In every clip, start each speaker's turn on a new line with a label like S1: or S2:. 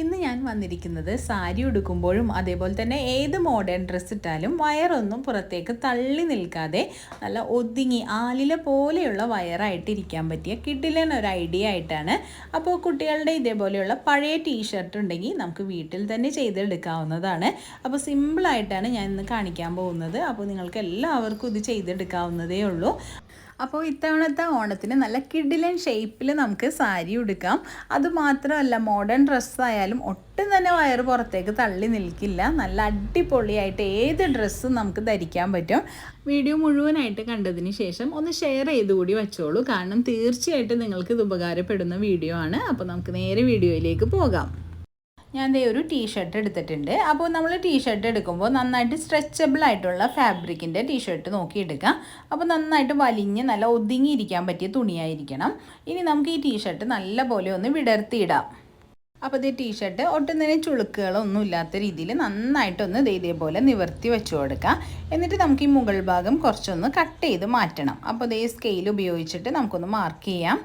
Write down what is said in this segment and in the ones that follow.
S1: ഇന്ന് ഞാൻ വന്നിരിക്കുന്നത് സാരി ഉടുക്കുമ്പോഴും അതേപോലെ തന്നെ ഏത് മോഡേൺ ഡ്രസ്സ് ഇട്ടാലും വയറൊന്നും പുറത്തേക്ക് തള്ളി നിൽക്കാതെ നല്ല ഒതുങ്ങി ആലില പോലെയുള്ള വയറായിട്ട് ഇരിക്കാൻ പറ്റിയ കിഡിലൻ ഒരു ഐഡിയ ആയിട്ടാണ്. അപ്പോൾ കുട്ടികളുടെ ഇതേപോലെയുള്ള പഴയ ടീഷർട്ട് ഉണ്ടെങ്കിൽ നമുക്ക് വീട്ടിൽ തന്നെ ചെയ്തെടുക്കാവുന്നതാണ്. അപ്പോൾ സിമ്പിളായിട്ടാണ് ഞാൻ ഇന്ന് കാണിക്കാൻ പോകുന്നത്. അപ്പോൾ നിങ്ങൾക്ക് എല്ലാവർക്കും ഇത് ചെയ്തെടുക്കാവുന്നതേ ഉള്ളൂ. അപ്പോൾ ഇത്തവണത്തെ ഓണത്തിന് നല്ല കിഡിലൻ ഷേപ്പിൽ നമുക്ക് സാരി ഉടുക്കാം. അതുമാത്രമല്ല മോഡേൺ ഡ്രസ്സായാലും ഒട്ടും തന്നെ വയറ് പുറത്തേക്ക് തള്ളി നിൽക്കില്ല. നല്ല അടിപൊളിയായിട്ട് ഏത് ഡ്രസ്സും നമുക്ക് ധരിക്കാൻ പറ്റും. വീഡിയോ മുഴുവനായിട്ട് കണ്ടതിന് ശേഷം ഒന്ന് ഷെയർ ചെയ്ത് കൂടി വെച്ചോളൂ. കാരണം തീർച്ചയായിട്ടും നിങ്ങൾക്ക് ഇത് ഉപകാരപ്പെടുന്ന വീഡിയോ ആണ്. അപ്പോൾ നമുക്ക് നേരെ വീഡിയോയിലേക്ക് പോകാം. ഞാൻ ദേ ഒരു ടീഷർട്ട് എടുത്തിട്ടുണ്ട്. അപ്പോൾ നമ്മൾ ടീഷർട്ട് എടുക്കുമ്പോൾ നന്നായിട്ട് സ്ട്രെച്ചബിൾ ആയിട്ടുള്ള ഫാബ്രിക്കിന്റെ ടീഷർട്ട് നോക്കി എടുക്കാം അപ്പോൾ നന്നായിട്ട് വലിഞ്ഞ് നല്ല ഒതുങ്ങിയിരിക്കാൻ പറ്റിയ തുണിയായിരിക്കണം. ഇനി നമുക്ക് ഈ ടീഷർട്ട് നല്ല പോലെ ഒന്ന് വിടർത്തിയിടാം. അപ്പോൾ ഇത് ടീഷർട്ട് ഒട്ടും തന്നെ ചുളുക്കുകളൊന്നും ഇല്ലാത്ത രീതിയിൽ നന്നായിട്ടൊന്ന് ഇതേപോലെ നിവർത്തി വെച്ചു കൊടുക്കാം. എന്നിട്ട് നമുക്ക് ഈ മുകൾ ഭാഗം കുറച്ചൊന്ന് കട്ട് ചെയ്ത് മാറ്റണം. അപ്പോൾ ഇതേ സ്കെയിൽ ഉപയോഗിച്ചിട്ട് നമുക്കൊന്ന് മാർക്ക് ചെയ്യാം.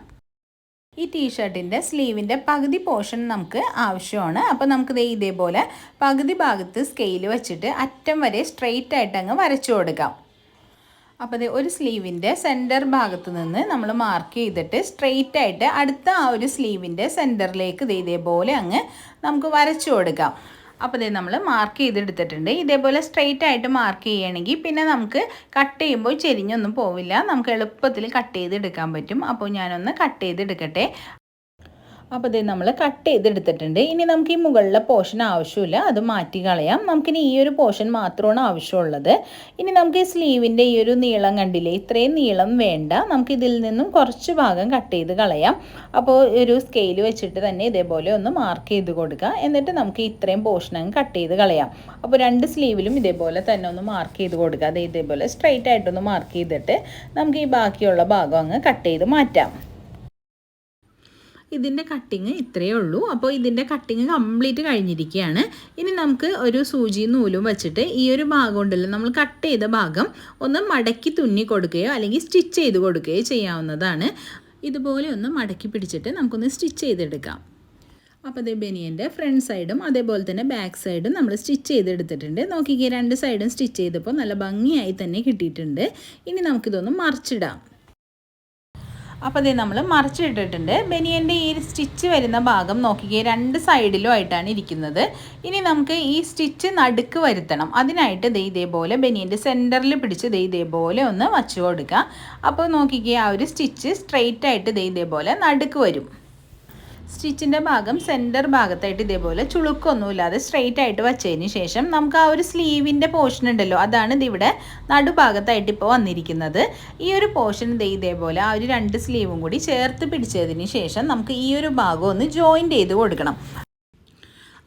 S1: ഈ ടീഷർട്ടിന്റെ സ്ലീവിന്റെ പകുതി പോർഷൻ നമുക്ക് ആവശ്യമാണ്. അപ്പോൾ നമുക്ക് ദേ ഇതേപോലെ പകുതി ഭാഗത്ത് സ്കെയിൽ വെച്ചിട്ട് അറ്റം വരെ സ്ട്രെയിറ്റ് ആയിട്ട് അങ്ങ് വരച്ചു കൊടുക്കാം. അപ്പോൾ ഇത് ഒരു സ്ലീവിന്റെ സെന്റർ ഭാഗത്ത് നിന്ന് നമ്മൾ മാർക്ക് ചെയ്തിട്ട് സ്ട്രെയിറ്റ് ആയിട്ട് അടുത്ത ആ ഒരു സ്ലീവിന്റെ സെന്ററിലേക്ക് ഇത് ഇതേപോലെ അങ്ങ് നമുക്ക് വരച്ചു കൊടുക്കാം. അപ്പോൾ ഇത് നമ്മൾ മാർക്ക് ചെയ്തെടുത്തിട്ടുണ്ട്. ഇതേപോലെ സ്ട്രെയിറ്റ് ആയിട്ട് മാർക്ക് ചെയ്യുകയാണെങ്കിൽ പിന്നെ നമുക്ക് കട്ട് ചെയ്യുമ്പോൾ ചെരിഞ്ഞൊന്നും പോവില്ല. നമുക്ക് എളുപ്പത്തിൽ കട്ട് ചെയ്തെടുക്കാൻ പറ്റും. അപ്പോൾ ഞാനൊന്ന് കട്ട് ചെയ്തെടുക്കട്ടെ. അപ്പോൾ ഇത് നമ്മൾ കട്ട് ചെയ്തെടുത്തിട്ടുണ്ട്. ഇനി നമുക്ക് ഈ മുകളിലെ പോർഷൻ ആവശ്യമില്ല. അത് മാറ്റി കളയാം. നമുക്കിനി ഈ ഒരു പോർഷൻ മാത്രമാണ് ആവശ്യമുള്ളത്. ഇനി നമുക്ക് ഈ സ്ലീവിന്റെ ഈ ഒരു നീളം കണ്ടില്ലേ? ഇത്രയും നീളം വേണ്ട. നമുക്ക് ഇതിൽ നിന്നും കുറച്ച് ഭാഗം കട്ട് ചെയ്ത് കളയാം. അപ്പോൾ ഒരു സ്കെയിൽ വെച്ചിട്ട് തന്നെ ഇതേപോലെ ഒന്ന് മാർക്ക് ചെയ്ത് കൊടുക്കുക. എന്നിട്ട് നമുക്ക് ഇത്രയും പോർഷൻ അങ്ങ് കട്ട് ചെയ്ത് കളയാം. അപ്പോൾ രണ്ട് സ്ലീവിലും ഇതേപോലെ തന്നെ ഒന്ന് മാർക്ക് ചെയ്ത് കൊടുക്കുക. അത് ഇതേപോലെ സ്ട്രൈറ്റ് ആയിട്ടൊന്ന് മാർക്ക് ചെയ്തിട്ട് നമുക്ക് ഈ ബാക്കിയുള്ള ഭാഗം അങ്ങ് കട്ട് ചെയ്ത് മാറ്റാം. ഇതിന്റെ കട്ടിങ് ഇത്രയേ ഉള്ളൂ. അപ്പോൾ ഇതിന്റെ കട്ടിങ് കംപ്ലീറ്റ് കഴിഞ്ഞിരിക്കുകയാണ്. ഇനി നമുക്ക് ഒരു സൂചി നൂലും വെച്ചിട്ട് ഈ ഒരു ഭാഗം ഉണ്ടല്ലോ നമ്മൾ കട്ട് ചെയ്ത ഭാഗം ഒന്ന് മടക്കി തുന്നി കൊടുക്കുകയോ അല്ലെങ്കിൽ സ്റ്റിച്ച് ചെയ്ത് കൊടുക്കുകയോ ചെയ്യാവുന്നതാണ്. ഇതുപോലെ ഒന്ന് മടക്കി പിടിച്ചിട്ട് നമുക്കൊന്ന് സ്റ്റിച്ച് ചെയ്തെടുക്കാം. അപ്പോൾ അതേ ബനിയന്റെ ഫ്രണ്ട് സൈഡും അതേപോലെ തന്നെ ബാക്ക് സൈഡും നമ്മൾ സ്റ്റിച്ച് ചെയ്തെടുത്തിട്ടുണ്ട്. നോക്കിക്കേ രണ്ട് സൈഡും സ്റ്റിച്ച് ചെയ്തപ്പോൾ നല്ല ഭംഗിയായി തന്നെ കിട്ടിയിട്ടുണ്ട്. ഇനി നമുക്കിതൊന്ന് മറിച്ചിടാം. അപ്പോൾ ഇത് നമ്മൾ മറിച്ചിട്ടിട്ടുണ്ട്. ബനിയന്റെ ഈ സ്റ്റിച്ച് വരുന്ന ഭാഗം നോക്കിക്കേ രണ്ട് സൈഡിലും ആയിട്ടാണ് ഇരിക്കുന്നത്. ഇനി നമുക്ക് ഈ സ്റ്റിച്ച് നടുക്ക് വരുത്തണം. അതിനായിട്ട് ദേ ഇതേപോലെ ബനിയന്റെ സെന്ററിൽ പിടിച്ച് ദേ ഇതേപോലെ ഒന്ന് വച്ചു കൊടുക്കുക അപ്പോൾ നോക്കിക്കുക ആ ഒരു സ്റ്റിച്ച് സ്ട്രെയിറ്റ് ആയിട്ട് ദേ ഇതേപോലെ നടുക്ക് വരും. സ്റ്റിച്ചിന്റെ ഭാഗം സെന്റർ ഭാഗത്തായിട്ട് ഇതേപോലെ ചുളുക്കൊന്നുമില്ലാതെ സ്ട്രെയിറ്റ് ആയിട്ട് വച്ചതിന് ശേഷം നമുക്ക് ആ ഒരു സ്ലീവിന്റെ പോർഷൻ ഉണ്ടല്ലോ അതാണ് ഇതിവിടെ നടുഭാഗത്തായിട്ട് ഇപ്പോൾ വന്നിരിക്കുന്നത്. ഈ ഒരു പോർഷൻ ഇതേപോലെ ആ ഒരു രണ്ട് സ്ലീവും കൂടി ചേർത്ത് പിടിച്ചതിന് ശേഷം നമുക്ക് ഈ ഒരു ഭാഗം ഒന്ന് ജോയിന്റ് ചെയ്ത് കൊടുക്കണം.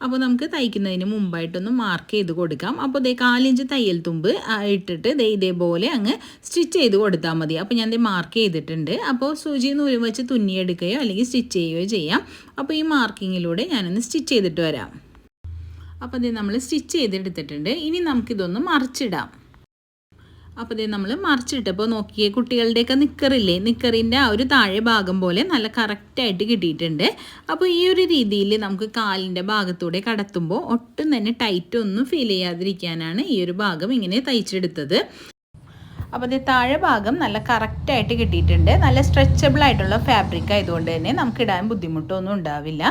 S1: അപ്പോൾ നമുക്ക് തയ്ക്കുന്നതിന് മുമ്പായിട്ടൊന്ന് മാർക്ക് ചെയ്ത് കൊടുക്കാം. അപ്പോൾ ദേ കാലിഞ്ച് തയ്യൽ തുമ്പ് ഇട്ടിട്ട് ദേ ഇതേപോലെ അങ്ങ് സ്റ്റിച്ച് ചെയ്ത് കൊടുത്താൽ മതി. അപ്പോൾ ഞാൻ ദേ മാർക്ക് ചെയ്തിട്ടുണ്ട്. അപ്പോൾ സൂചി നൂലും വെച്ച് തുന്നിയെടുക്കുകയോ അല്ലെങ്കിൽ സ്റ്റിച്ച് ചെയ്യുകയോ ചെയ്യാം. അപ്പോൾ ഈ മാർക്കിങ്ങിലൂടെ ഞാനൊന്ന് സ്റ്റിച്ച് ചെയ്തിട്ട് വരാം. അപ്പോൾ ഇത് നമ്മൾ സ്റ്റിച്ച് ചെയ്തെടുത്തിട്ടുണ്ട്. ഇനി നമുക്കിതൊന്ന് മറിച്ചിടാം. അപ്പോൾ ഇതേ നമ്മൾ മറിച്ചിട്ടപ്പോൾ നോക്കിയേ കുട്ടികളുടെയൊക്കെ നിക്കറില്ലേ? നിക്കറിന്റെ ആ ഒരു താഴെ ഭാഗം പോലെ നല്ല കറക്റ്റായിട്ട് കിട്ടിയിട്ടുണ്ട്. അപ്പോൾ ഈ ഒരു രീതിയിൽ നമുക്ക് കാലിന്റെ ഭാഗത്തൂടെ കടത്തുമ്പോൾ ഒട്ടും തന്നെ ടൈറ്റ് ഒന്നും ഫീൽ ചെയ്യാതിരിക്കാനാണ് ഈ ഒരു ഭാഗം ഇങ്ങനെ തയ്ച്ചെടുത്തത്. അപ്പോൾ ഇത് താഴെ ഭാഗം നല്ല കറക്റ്റായിട്ട് കിട്ടിയിട്ടുണ്ട്. നല്ല സ്ട്രെച്ചബിൾ ആയിട്ടുള്ള ഫാബ്രിക് ആയതുകൊണ്ട് തന്നെ നമുക്ക് ഇടാൻ ബുദ്ധിമുട്ടൊന്നും ഉണ്ടാവില്ല.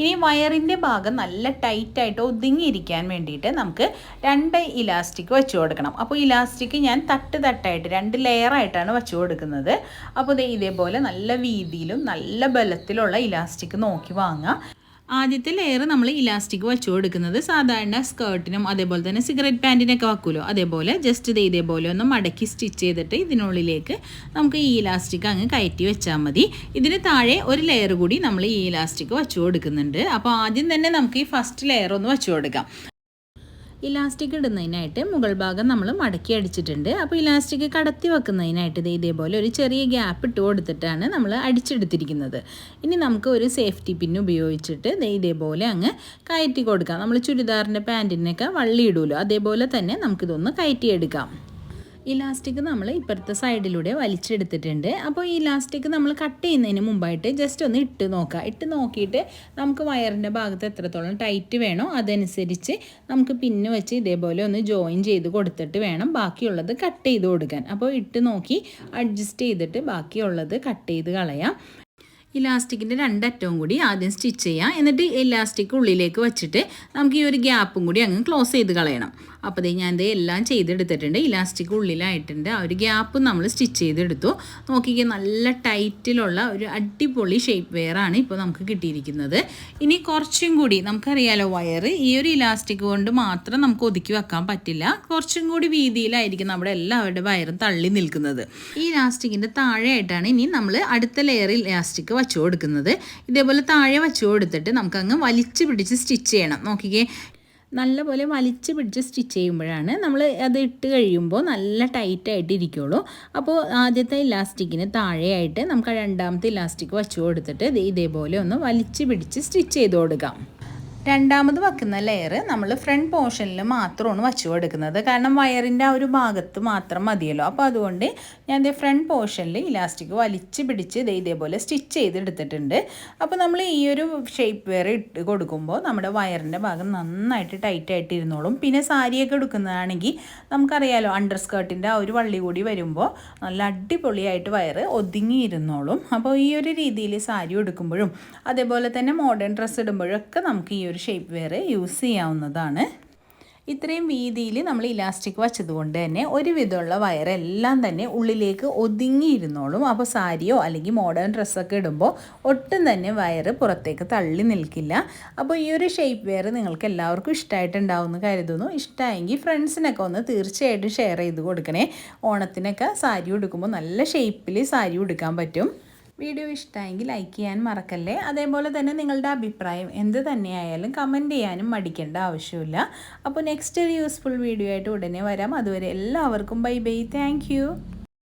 S1: ഇനി വയറിന്റെ ഭാഗം നല്ല ടൈറ്റായിട്ട് ഒതുങ്ങിയിരിക്കാൻ വേണ്ടിയിട്ട് നമുക്ക് രണ്ട് ഇലാസ്റ്റിക് വെച്ച് കൊടുക്കണം. അപ്പോൾ ഇലാസ്റ്റിക് ഞാൻ തട്ട് തട്ടായിട്ട് രണ്ട് ലെയറായിട്ടാണ് വെച്ച് കൊടുക്കുന്നത്. അപ്പോൾ ഇതേപോലെ നല്ല വീതിയിലും നല്ല ബലത്തിലുള്ള ഇലാസ്റ്റിക് നോക്കി വാങ്ങാം. ആദ്യത്തെ ലെയർ നമ്മൾ ഇലാസ്റ്റിക് വെച്ചു കൊടുക്കുന്നത് സാധാരണ സ്കേർട്ടിനും അതേപോലെ തന്നെ സിഗരറ്റ് പാന്റിനൊക്കെ വെക്കുമല്ലോ അതേപോലെ ജസ്റ്റ് ഇത് ഇതേപോലെ ഒന്ന് മടക്കി സ്റ്റിച്ച് ചെയ്തിട്ട് ഇതിനുള്ളിലേക്ക് നമുക്ക് ഈ ഇലാസ്റ്റിക് അങ്ങ് കയറ്റി വെച്ചാൽ മതി. ഇതിന് താഴെ ഒരു ലെയർ കൂടി നമ്മൾ ഈ ഇലാസ്റ്റിക് വെച്ചു കൊടുക്കുന്നുണ്ട്. അപ്പോൾ ആദ്യം തന്നെ നമുക്ക് ഈ ഫസ്റ്റ് ലെയർ ഒന്ന് വെച്ചു കൊടുക്കാം. ഇലാസ്റ്റിക് ഇടുന്നതിനായിട്ട് മുകൾ ഭാഗം നമ്മൾ മടക്കി അടിച്ചിട്ടുണ്ട്. അപ്പോൾ ഇലാസ്റ്റിക് കടത്തി വെക്കുന്നതിനായിട്ട് ഇത് ഇതേപോലെ ഒരു ചെറിയ ഗ്യാപ്പ് ഇട്ട് കൊടുത്തിട്ടാണ് നമ്മൾ അടിച്ചെടുത്തിരിക്കുന്നത്. ഇനി നമുക്ക് ഒരു സേഫ്റ്റി പിൻ ഉപയോഗിച്ചിട്ട് ഇതേപോലെ അങ്ങ് കയറ്റി കൊടുക്കാം. നമ്മൾ ചുരിദാറിന്റെ പാന്റിനൊക്കെ വള്ളി ഇടുമല്ലോ അതേപോലെ തന്നെ നമുക്കിതൊന്ന് കയറ്റിയെടുക്കാം. ഇലാസ്റ്റിക് നമ്മൾ ഇപ്പുറത്തെ സൈഡിലൂടെ വലിച്ചെടുത്തിട്ടുണ്ട്. അപ്പോൾ ഈ ഇലാസ്റ്റിക് നമ്മൾ കട്ട് ചെയ്യുന്നതിന് മുമ്പായിട്ട് ജസ്റ്റ് ഒന്ന് ഇട്ട് നോക്കുക ഇട്ട് നോക്കിയിട്ട് നമുക്ക് വയറിന്റെ ഭാഗത്ത് എത്രത്തോളം ടൈറ്റ് വേണോ അതനുസരിച്ച് നമുക്ക് പിന്നെ വെച്ച് ഇതേപോലെ ഒന്ന് ജോയിൻ ചെയ്ത് കൊടുത്തിട്ട് വേണം ബാക്കിയുള്ളത് കട്ട് ചെയ്ത് കൊടുക്കാൻ. അപ്പോൾ ഇട്ട് നോക്കി അഡ്ജസ്റ്റ് ചെയ്തിട്ട് ബാക്കിയുള്ളത് കട്ട് ചെയ്ത് കളയാം. ഇലാസ്റ്റിക്കിന്റെ രണ്ടറ്റവും കൂടി ആദ്യം സ്റ്റിച്ച് ചെയ്യാം. എന്നിട്ട് ഇലാസ്റ്റിക് ഉള്ളിലേക്ക് വെച്ചിട്ട് നമുക്ക് ഈ ഒരു ഗ്യാപ്പും കൂടി അങ്ങ് ക്ലോസ് ചെയ്ത് കളയണം. അപ്പോൾ ഞാൻ ഇത് എല്ലാം ചെയ്തെടുത്തിട്ടുണ്ട്. ഇലാസ്റ്റിക് ഉള്ളിലായിട്ടുണ്ട്. ആ ഒരു ഗ്യാപ്പും നമ്മൾ സ്റ്റിച്ച് ചെയ്തെടുത്തു. നോക്കിക്കുക നല്ല ടൈറ്റിലുള്ള ഒരു അടിപൊളി ഷേപ്പ് വെയറാണ് ഇപ്പോൾ നമുക്ക് കിട്ടിയിരിക്കുന്നത്. ഇനി കുറച്ചും കൂടി നമുക്കറിയാലോ വയർ ഈ ഒരു ഇലാസ്റ്റിക് കൊണ്ട് മാത്രം നമുക്ക് ഒതുക്കി വെക്കാൻ പറ്റില്ല. കുറച്ചും കൂടി വീതിയിലായിരിക്കും നമ്മുടെ എല്ലാവരുടെ വയറും തള്ളി നിൽക്കുന്നത്. ഈ ഇലാസ്റ്റിക്കിന്റെ താഴെയായിട്ടാണ് ഇനി നമ്മൾ അടുത്ത ലെയറിൽ ഇലാസ്റ്റിക് വച്ചു കൊടുക്കുന്നത്. ഇതേപോലെ താഴെ വച്ചു കൊടുത്തിട്ട് നമുക്കങ്ങ് വലിച്ചു പിടിച്ച് സ്റ്റിച്ച് ചെയ്യണം. നോക്കിക്കേ. നല്ലപോലെ വലിച്ച് പിടിച്ച് സ്റ്റിച്ച് ചെയ്യുമ്പോഴാണ് നമ്മൾ അത് ഇട്ട് കഴിയുമ്പോൾ നല്ല ടൈറ്റായിട്ട് ഇരിക്കുള്ളൂ. അപ്പോൾ ആദ്യത്തെ ഇലാസ്റ്റിക്കിന് താഴെയായിട്ട് നമുക്ക് രണ്ടാമത്തെ ഇലാസ്റ്റിക് വച്ചു കൊടുത്തിട്ട് ഇതേപോലെ ഒന്ന് വലിച്ച് പിടിച്ച് സ്റ്റിച്ച് ചെയ്ത് കൊടുക്കാം. രണ്ടാമത് വയ്ക്കുന്ന ലെയർ നമ്മൾ ഫ്രണ്ട് പോർഷനിൽ മാത്രമാണ് വച്ചു കൊടുക്കുന്നത് കാരണം വയറിന്റെ ആ ഒരു ഭാഗത്ത് മാത്രം മതിയല്ലോ. അപ്പോൾ അതുകൊണ്ട് ഞാൻ ദേ ഫ്രണ്ട് പോർഷനിൽ ഇലാസ്റ്റിക് വലിച്ച് പിടിച്ച് ദേ ഇതേപോലെ സ്റ്റിച്ച് ചെയ്തെടുത്തിട്ടുണ്ട്. അപ്പോൾ നമ്മൾ ഈ ഒരു ഷേപ്പ് വെയർ ഇട്ട് കൊടുക്കുമ്പോൾ നമ്മുടെ വയറിന്റെ ഭാഗം നന്നായിട്ട് ടൈറ്റായിട്ട് ഇരുന്നോളും. പിന്നെ സാരിയൊക്കെ എടുക്കുന്നതാണെങ്കിൽ നമുക്കറിയാലോ അണ്ടർ സ്കേർട്ടിന്റെ ആ ഒരു വള്ളി കൂടി വരുമ്പോൾ നല്ല അടിപൊളിയായിട്ട് വയറ് ഒതുങ്ങി ഇരുന്നോളും. അപ്പോൾ ഈ ഒരു രീതിയിൽ സാരി എടുക്കുമ്പോഴും അതേപോലെ തന്നെ മോഡേൺ ഡ്രസ്സ് ഇടുമ്പോഴും ഒക്കെ നമുക്ക് ഈ ഷേപ്പ് വേറെ യൂസ് ചെയ്യാവുന്നതാണ്. ഇത്രയും വീതിയിൽ നമ്മൾ ഇലാസ്റ്റിക് വച്ചതുകൊണ്ട് തന്നെ ഒരുവിധമുള്ള വയറെല്ലാം തന്നെ ഉള്ളിലേക്ക് ഒതുങ്ങിയിരുന്നോളും. അപ്പോൾ സാരിയോ അല്ലെങ്കിൽ മോഡേൺ ഡ്രസ്സൊക്കെ ഇടുമ്പോൾ ഒട്ടും തന്നെ വയറ് പുറത്തേക്ക് തള്ളി നിൽക്കില്ല. അപ്പോൾ ഈ ഒരു ഷേപ്പ് വെയർ നിങ്ങൾക്ക് എല്ലാവർക്കും ഇഷ്ടമായിട്ടുണ്ടാവുമെന്ന് കരുതുന്നു. ഇഷ്ടമായെങ്കിൽ ഫ്രണ്ട്സിനൊക്കെ ഒന്ന് തീർച്ചയായിട്ടും ഷെയർ ചെയ്ത് കൊടുക്കണേ. ഓണത്തിനൊക്കെ സാരി ഉടുക്കുമ്പോൾ നല്ല ഷേപ്പിൽ സാരി ഉടുക്കാൻ പറ്റും. വീഡിയോ ഇഷ്ടമായെങ്കിൽ ലൈക്ക് ചെയ്യാൻ മറക്കല്ലേ? അതേപോലെ തന്നെ നിങ്ങളുടെ അഭിപ്രായം എന്ത് തന്നെയായാലും കമന്റ് ചെയ്യാനും മടിക്കേണ്ട ആവശ്യമില്ല. അപ്പോൾ നെക്സ്റ്റ് ഒരു യൂസ്ഫുൾ വീഡിയോ ആയിട്ട് ഉടനെ വരാം. അതുവരെ എല്ലാവർക്കും ബൈ ബൈ താങ്ക്